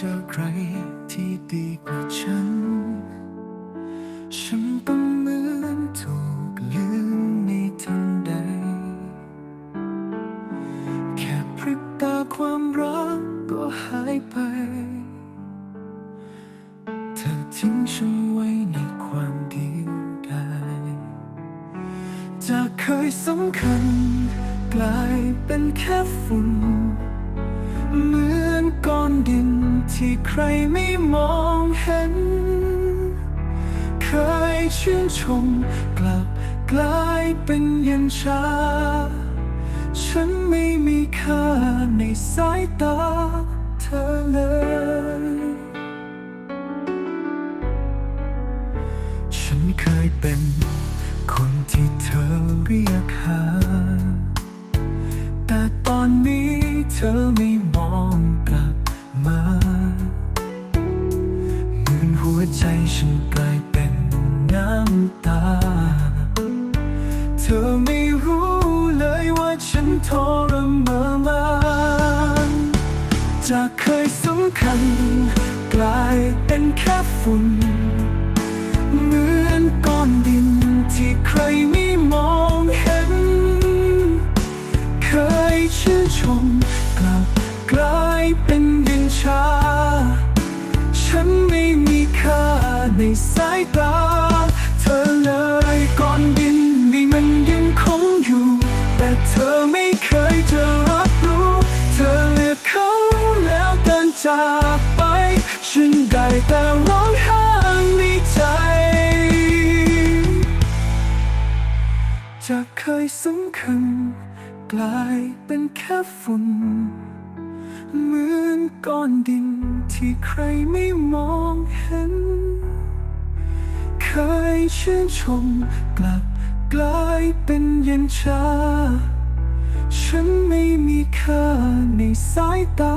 เจอใครที่ดีกว่าฉัน ฉันต้องเหมือนถูกลืมในทันใด แค่พริบตาความรักก็หายไป เธอทิ้งฉันไว้ในความเดียวดายจากเคยสำคัญ กลายเป็นแค่ฝุ่น ที่ใครไม่มองเห็น เคยชื่นชมกลับกลายเป็นย็นชา ฉันไม่มีค่าในสายตาเธอเลย ฉันเคยเป็นคนที่เธอเรียกหา แต่ตอนนี้เธอไม่ำตา เธอไม่รู้เลยว่าฉันทรมานจากเคยสำคัญ กลายเป็นแค่ฝุ่น เหมือนก้อนดินที่ใครไม่มองเห็น เคยชื่นชมกลับกลายเป็นดินชา ฉันไม่มีค่าในสาย จากไป ฉันได้แต่ร้องไห้ในใจจากเคยสำคัญกลายเป็นแค่ฝุ่นเหมือนก้อนดินที่ใครไม่มองเห็น เคยชื่นชมกลับกลายเป็นเย็นชา ฉันไม่มีค่าในสายตา